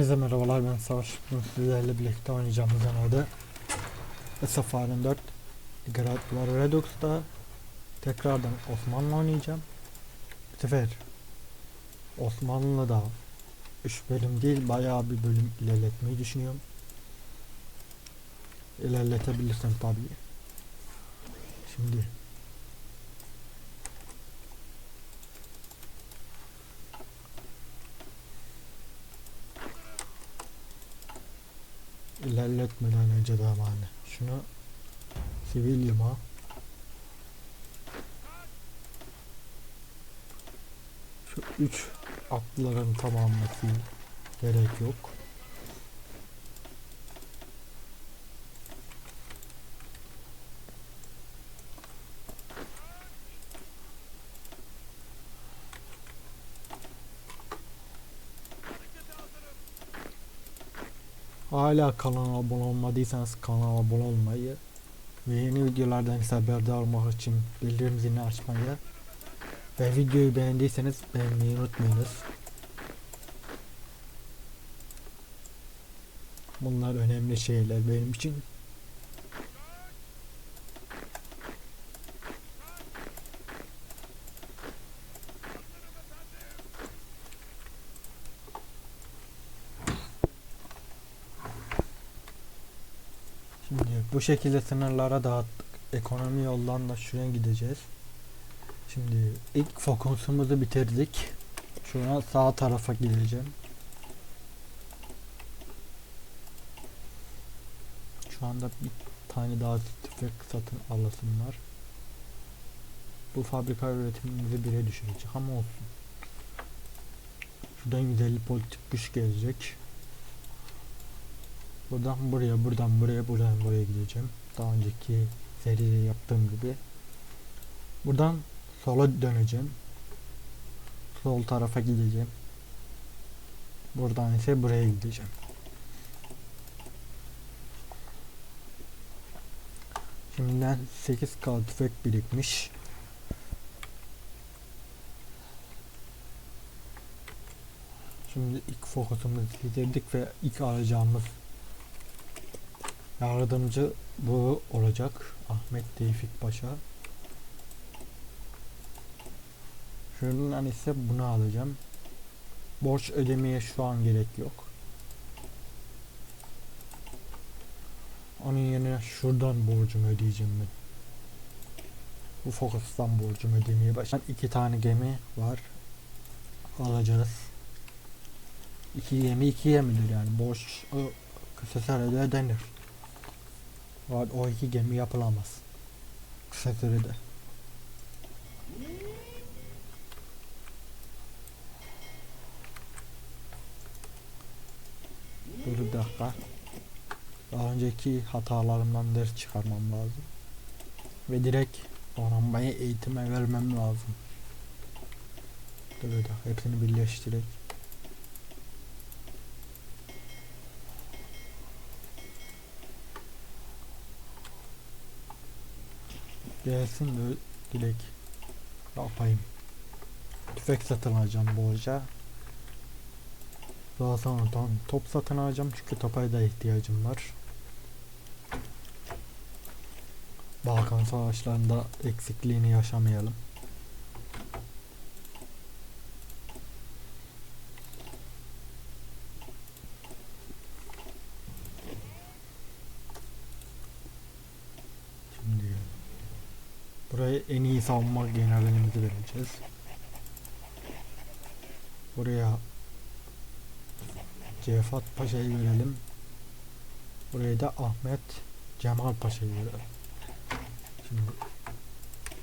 Herkese merhabalar ben Savaş. Sizlerle birlikte oynayacağımız oyunda Safarin 4 Gradlar Redux'ta tekrardan Osmanlı oynayacağım. Bu sefer Osmanlı'da 3 bölüm değil bayağı bir bölüm ilerletmeyi düşünüyorum. İlerletebilirsem tabii. Şimdi ilerletmeden önce de ama hani şunu sivilyuma şu üç atların tamamlaması gerek yok. Hala kanala abone olmadıysanız kanala abone olmayı ve yeni videolardan haberdar olmak için bildirim zilini açmayı ve videoyu beğendiyseniz beğenmeyi unutmayınız. Bunlar önemli şeyler benim için. Şimdi bu şekilde sınırlara dağıttık. Ekonomi yoldan da şuraya gideceğiz. Şimdi ilk fokusumuzu bitirdik. Şuna sağ tarafa gideceğim. Şu anda bir tane daha tüfek satın alasım var. Bu fabrika üretimimizi bire düşürecek ama olsun. Şuradan 150 politik güç gelecek. Buradan buraya, buradan buraya, buradan buraya gideceğim. Daha önceki seride yaptığım gibi. Buradan sola döneceğim. Sol tarafa gideceğim. Buradan ise buraya gideceğim. Şimdiden 8K tüfek birikmiş. Şimdi ilk fokusumuzu bitirdik ve ilk alacağımız Yardımcı bu olacak. Ahmet Tevfik Paşa. Şundan ise bunu alacağım. Borç ödemeye şu an gerek yok. Onun yerine şuradan borcumu ödeyeceğim ben. Bu fokustan borcumu ödemeye başlayacağım. İki tane gemi var. Alacağız. İki gemi iki gemidir yani. Borç kısa sürede ödenir. Var o iki gemi yapılamaz. Kısa sürede. Dur bir dakika. Daha önceki hatalarımdan ders çıkarmam lazım. Ve direkt donanmaya eğitime vermem lazım. Dur bir dakika hepsini birleştirerek. Gelsin de direkt yapayım. Tüfek satın alacağım borca. Daha sonra tam top satın alacağım çünkü topa da ihtiyacım var. Balkan savaşlarında eksikliğini yaşamayalım. Şimdi Buraya en iyi savunma generalimizi vereceğiz. Buraya Cefat Paşa'yı verelim. Buraya da Ahmet Cemal Paşa'yı verelim. Şimdi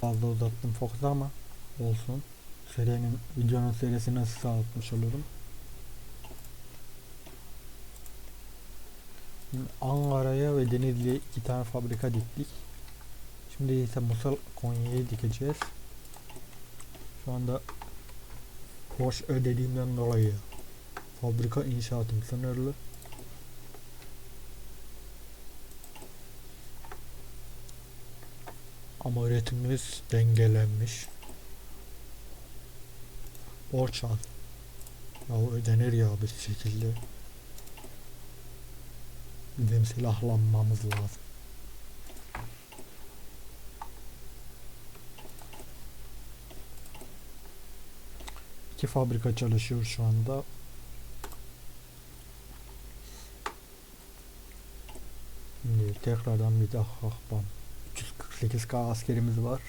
fazla uzattım fokusu ama olsun. Serinin videonun serisini nasıl sağlatmış olurum. Ankara'ya ve Denizli'ye iki tane fabrika diktik. Şimdi ise Musul Konya'yı dikeceğiz. Şu anda borç ödediğimden dolayı fabrika inşaatım sınırlı. Ama üretimimiz dengelenmiş. Borç al. Ya ödenir ya bir şekilde. Bizim silahlanmamız lazım. İki fabrika çalışıyor şu anda. Tekrardan bir daha bam. 348k askerimiz var.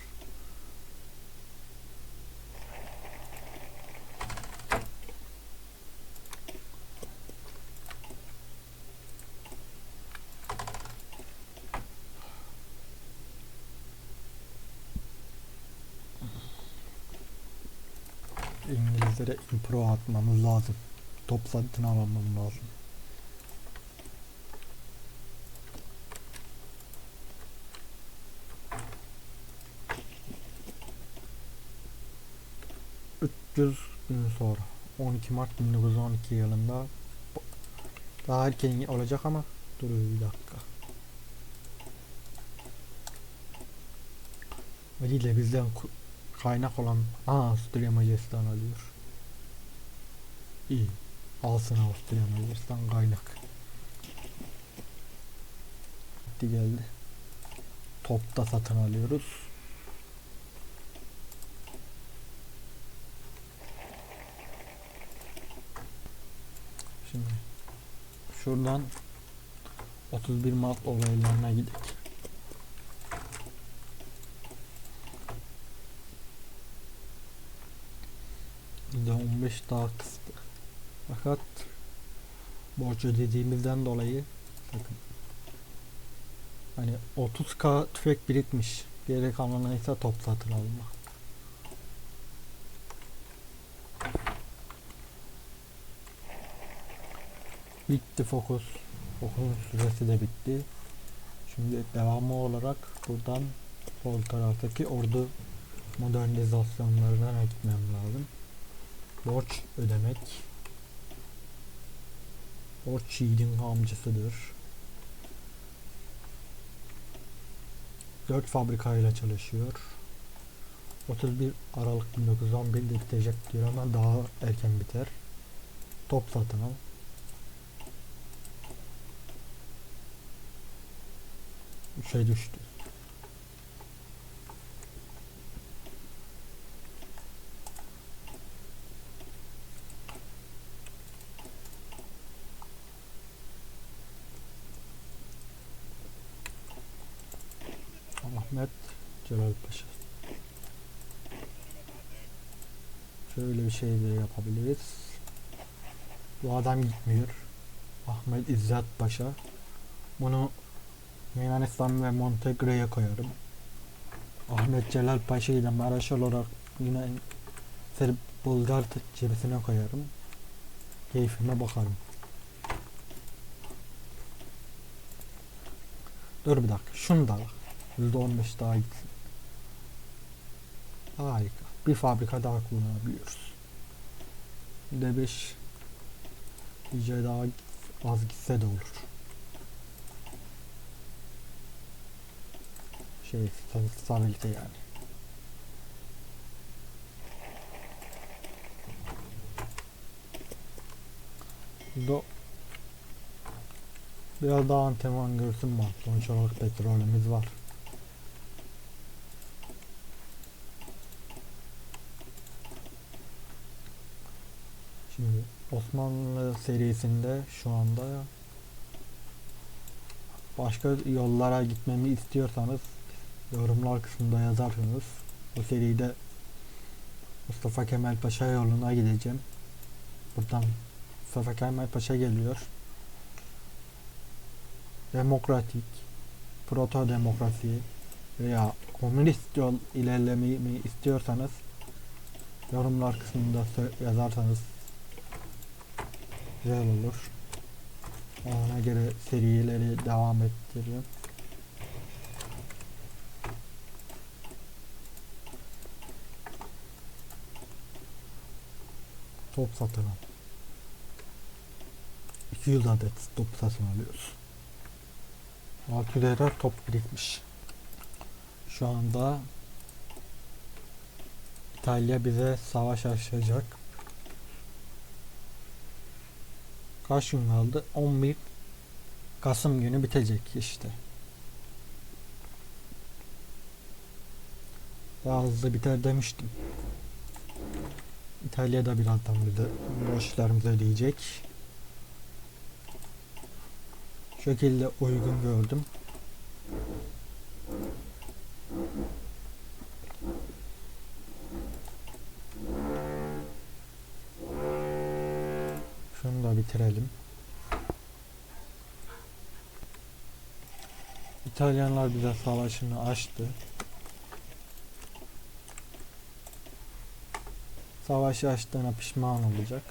İngilizlere impro atmamız lazım. Top satın almam lazım. ...300 gün sonra... ...12 Mart 1912 yılında... ...daha erken olacak ama... ...dur bir dakika... ...Veliyle bizden ku- kaynak olan Aa Avusturya Macaristan alıyor. İyi. Alsın Avusturya Macaristan kaynak. Gitti geldi. Topta satın alıyoruz. Şimdi şuradan 31 Mart olaylarına gidelim. %15 daha kıstı. Fakat borç ödediğimizden dolayı bakın hani 30k tüfek birikmiş. Geri kalanı ise top satın alma. Bitti fokus. Fokusun süresi de bitti. Şimdi devamı olarak buradan sol taraftaki ordu modernizasyonlarına gitmem lazım. Borç ödemek. Borç yiğidin amcasıdır. 4 fabrikayla çalışıyor. 31 Aralık 1911'de bitecek diyor ama daha erken biter. Top satın al. Şey düştü. Ahmet Celal Paşa. Şöyle bir şey de yapabiliriz. Bu adam gitmiyor. Ahmet İzzet Paşa. Bunu Yunanistan ve Montenegro'ya koyarım. Ahmet Celal Paşa'yı da Maraş olarak yine Serb Bulgar cebesine koyarım. Keyfime bakarım. Dur bir dakika. Şunu da bak. %15 daha gitsin. Harika. Bir fabrika daha kullanabiliyoruz. %5 iyice daha az gitse de olur. Şey, sta- stabilite yani. Do Biraz daha antrenman görsün var. Sonuç olarak petrolümüz var. Şimdi Osmanlı serisinde şu anda başka yollara gitmemi istiyorsanız yorumlar kısmında yazarsınız. Bu seride Mustafa Kemal Paşa yoluna gideceğim. Buradan Mustafa Kemal Paşa geliyor. Demokratik, proto demokrasi veya komünist yol ilerlemeyi istiyorsanız yorumlar kısmında yazarsanız güzel olur. Ona göre serileri devam ettiririm. Top satın al. 200 adet top satın alıyoruz. 600 eder top birikmiş. Şu anda İtalya bize savaş açacak. Kaç gün kaldı? 11 Kasım günü bitecek işte. Daha hızlı biter demiştim. İtalya'da birazdan bir de borçlarımızı ödeyecek. Şekilde uygun gördüm. Bitirelim. İtalyanlar bize savaşını açtı. Savaşı açtığına pişman olacak.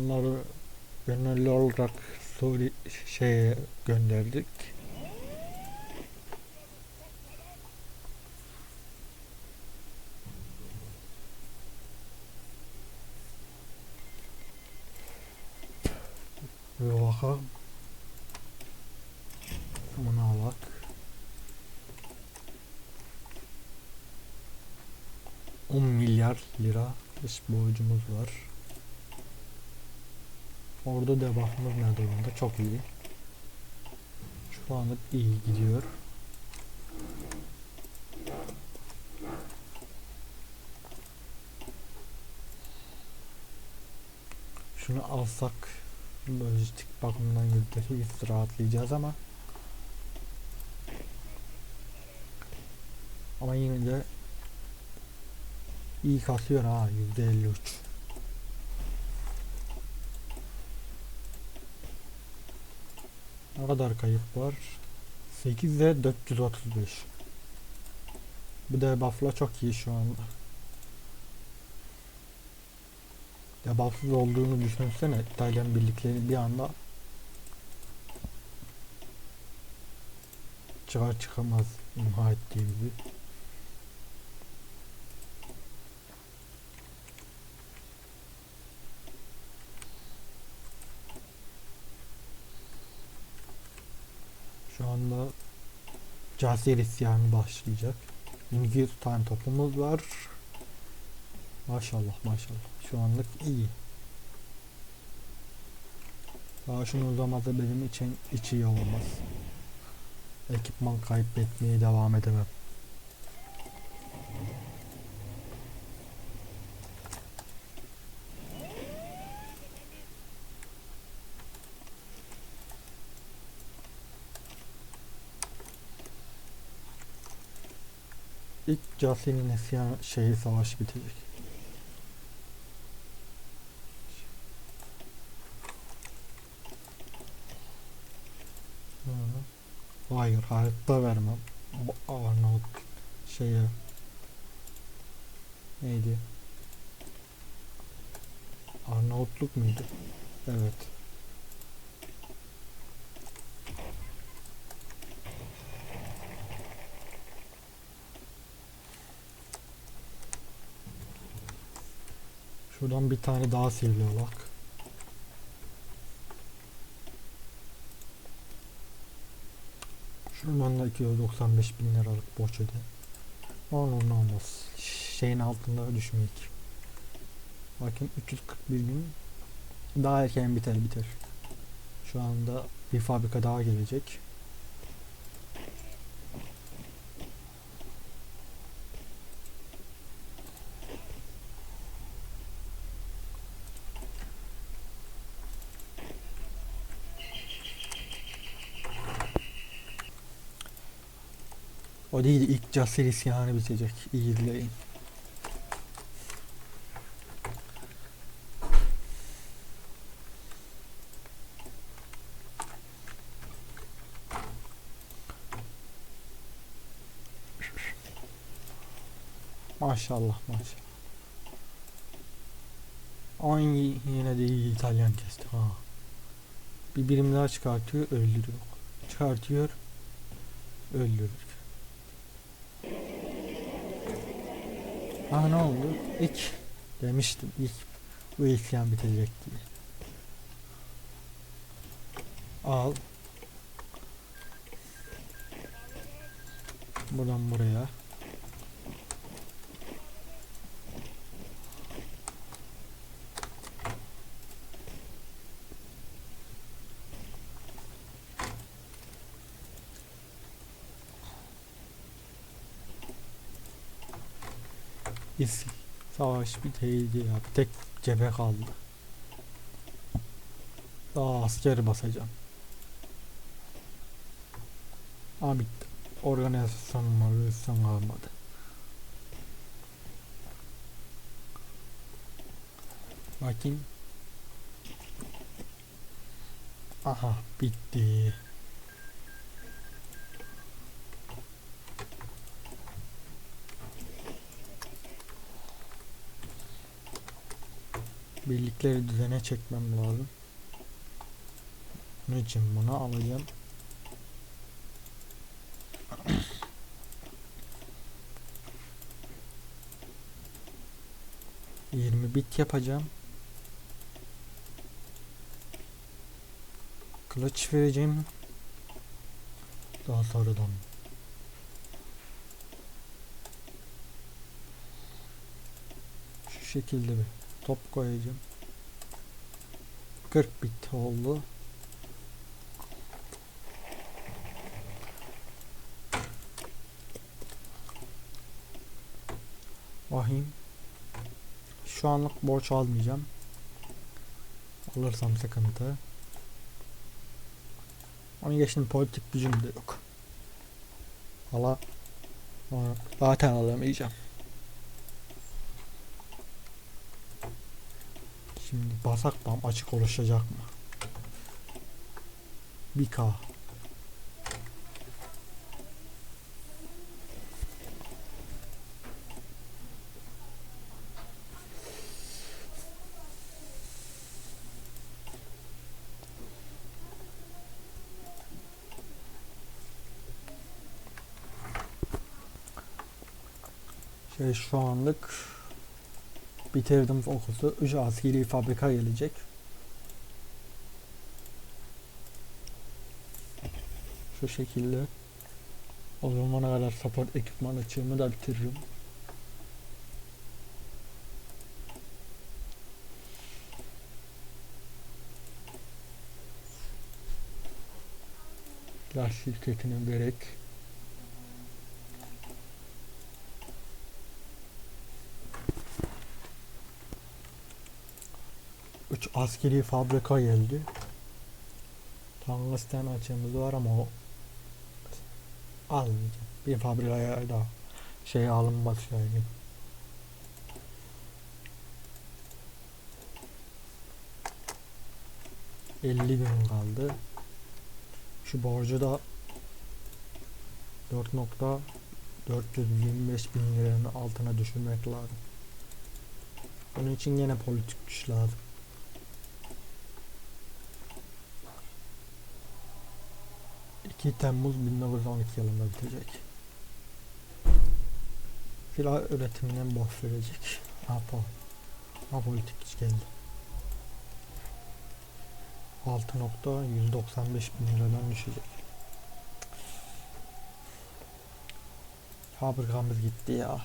Onları gönüllü olarak Suri şeye gönderdik. Bir bakalım. Bunu alak. On milyar lira dış borcumuz var. Orada devamımız ne durumda? Çok iyi. Şu anlık iyi gidiyor. Şunu alsak lojistik bakımından %8 rahatlayacağız ama ama yine de iyi kasıyor ha %53 kadar kayıp var? 8 ve 435. Bu debuff'la çok iyi şu anda. Debuff'sız olduğunu düşünsene. İtalyan birlikleri bir anda çıkar çıkamaz imha ettiği gibi. Şu anda Casir isyanı başlayacak. 100 tane topumuz var. Maşallah maşallah. Şu anlık iyi. Daha şunu uzamadı benim için hiç iyi olmaz. Ekipman kaybetmeye devam edemem. İlk Casir'in isyan şeyi savaş bitecek. Hayır hayatta vermem. Bu Arnavut şeye neydi? Arnavutluk muydu? Evet. Şuradan bir tane daha sivri bak. Şuradan da 295 bin liralık borç öde. Olur ne olmaz. Şeyin altında düşmeyek. Bakın 341 gün daha erken biter biter. Şu anda bir fabrika daha gelecek. O değil ilk Casir isyanı bitecek. İyi izleyin. Maşallah maşallah. Ama yine de iyi İtalyan kesti ha. Bir birim daha çıkartıyor öldürüyor. Çıkartıyor öldürür. Ah ne oldu? İlk demiştim ilk bu ilk yan bitecek diye. Al. Buradan buraya. İs savaş biteydi ya. Bir tek cephe kaldı. Daha asker basacağım. Abi organizasyon organizasyon kalmadı. Bakayım. Aha bitti. Birlikleri düzene çekmem lazım. Bunun için bunu alacağım. Yirmi bit yapacağım. Kılıç vereceğim. Daha sonradan. Şu şekilde bir top koyacağım. 40 bit oldu. Vahim. Şu anlık borç almayacağım. Alırsam sıkıntı. Onun geçtim politik gücüm de yok. Hala zaten alamayacağım. Şimdi basak bam açık oluşacak mı? 1K. Şey şu anlık bitirdim fokusu. 3 askeri fabrika gelecek. Şu şekilde. O zamana kadar support ekipman açığımı da bitiririm. Gaz şirketine vererek Üç askeri fabrika geldi. Tungsten açığımız var ama o almayacağım. Bir fabrikaya da şey alınmaz yani. Elli gün kaldı. Şu borcu da 4.425 bin liranın altına düşürmek lazım. Bunun için yine politik güç lazım. 2 Temmuz 1912 yılında bitecek. Silah üretiminden boş verecek. Apo. Apolitik geldi. 6.195 bin liradan düşecek. Fabrikamız gitti ya.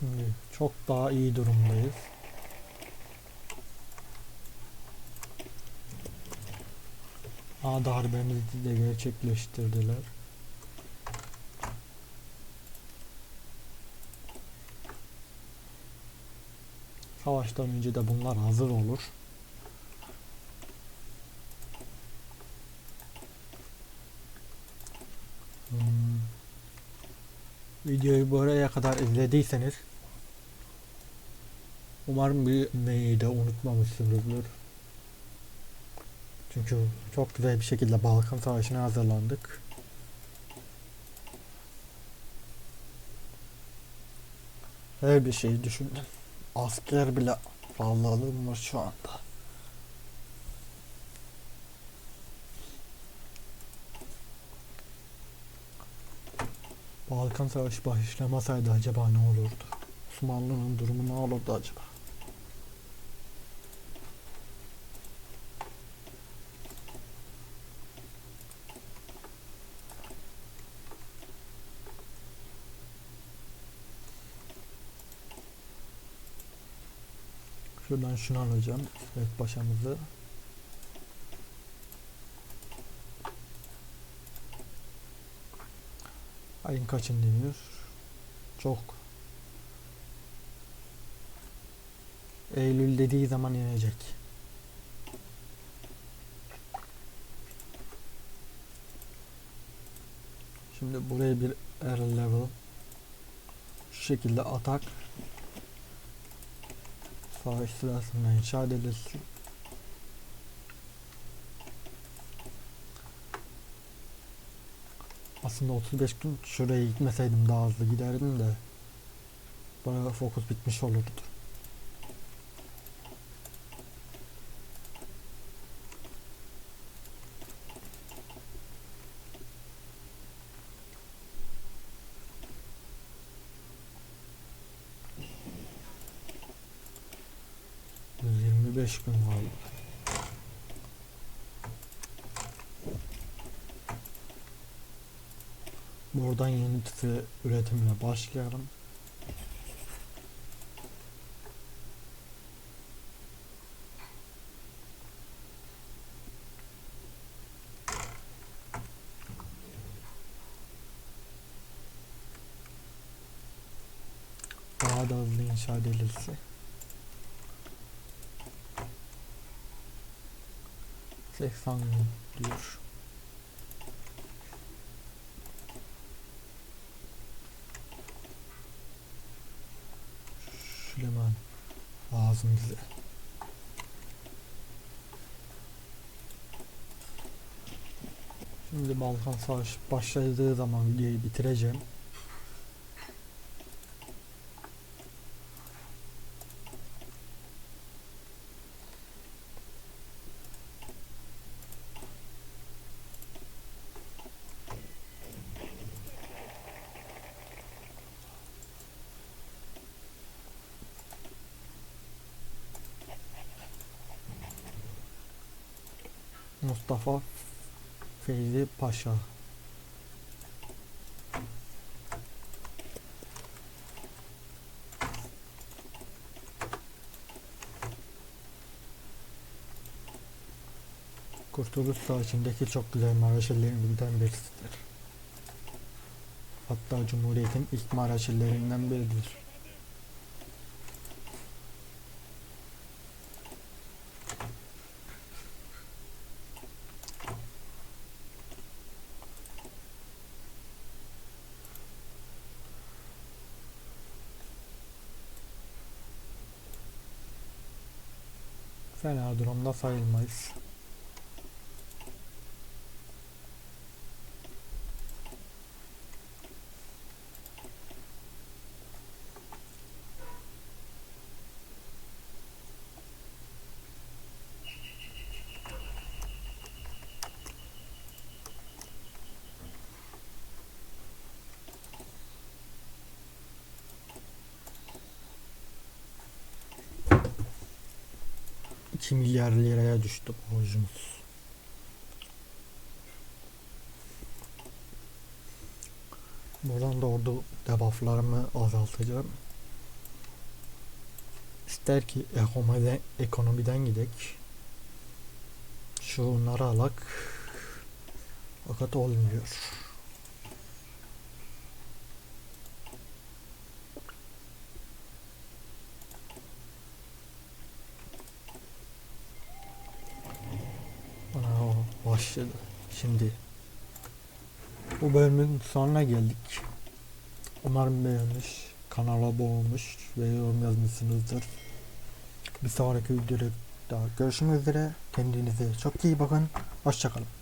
Şimdi çok daha iyi durumdayız. A darbemizi de gerçekleştirdiler. Savaştan önce de bunlar hazır olur. Hmm. Videoyu buraya kadar izlediyseniz umarım bir neyi de unutmamışsınızdır. Çünkü çok güzel bir şekilde Balkan Savaşı'na hazırlandık. Her bir şeyi düşündüm. Asker bile fazlalığım var şu anda. Balkan Savaşı başlamasaydı acaba ne olurdu? Osmanlı'nın durumu ne olurdu acaba? Şuradan şunu alacağım. Evet başımızı. Ayın kaçın deniyor? Çok. Eylül dediği zaman inecek. Şimdi buraya bir air level şu şekilde atak savaş sırasında inşa edilsin. Aslında 35 gün şuraya gitmeseydim daha hızlı giderdim de bayağı fokus bitmiş olurdu. Yüz yirmi beş gün kaldı. Buradan yeni tüfe üretimine başlayalım. Daha da hızlı inşa edilirse. Seksen gün diyor. Süleyman lazım bize. Şimdi Balkan Savaşı başladığı zaman videoyu bitireceğim. Mustafa Feyzi Paşa. Kurtuluş Savaşı'ndaki çok güzel maraşillerimizden birisidir. Hatta Cumhuriyet'in ilk maraşillerinden biridir. Fena durumda sayılmayız. İki milyar liraya düştü borcumuz. Buradan da ordu debufflarımı azaltacağım. İster ki ekonomiden, ekonomiden gidek. Şunları alak. Fakat olmuyor. Ana o başladı. Şimdi bu bölümün sonuna geldik. Umarım beğenmiş, kanala abone ve yorum yazmışsınızdır. Bir sonraki videoda görüşmek üzere. Kendinize çok iyi bakın. Hoşçakalın.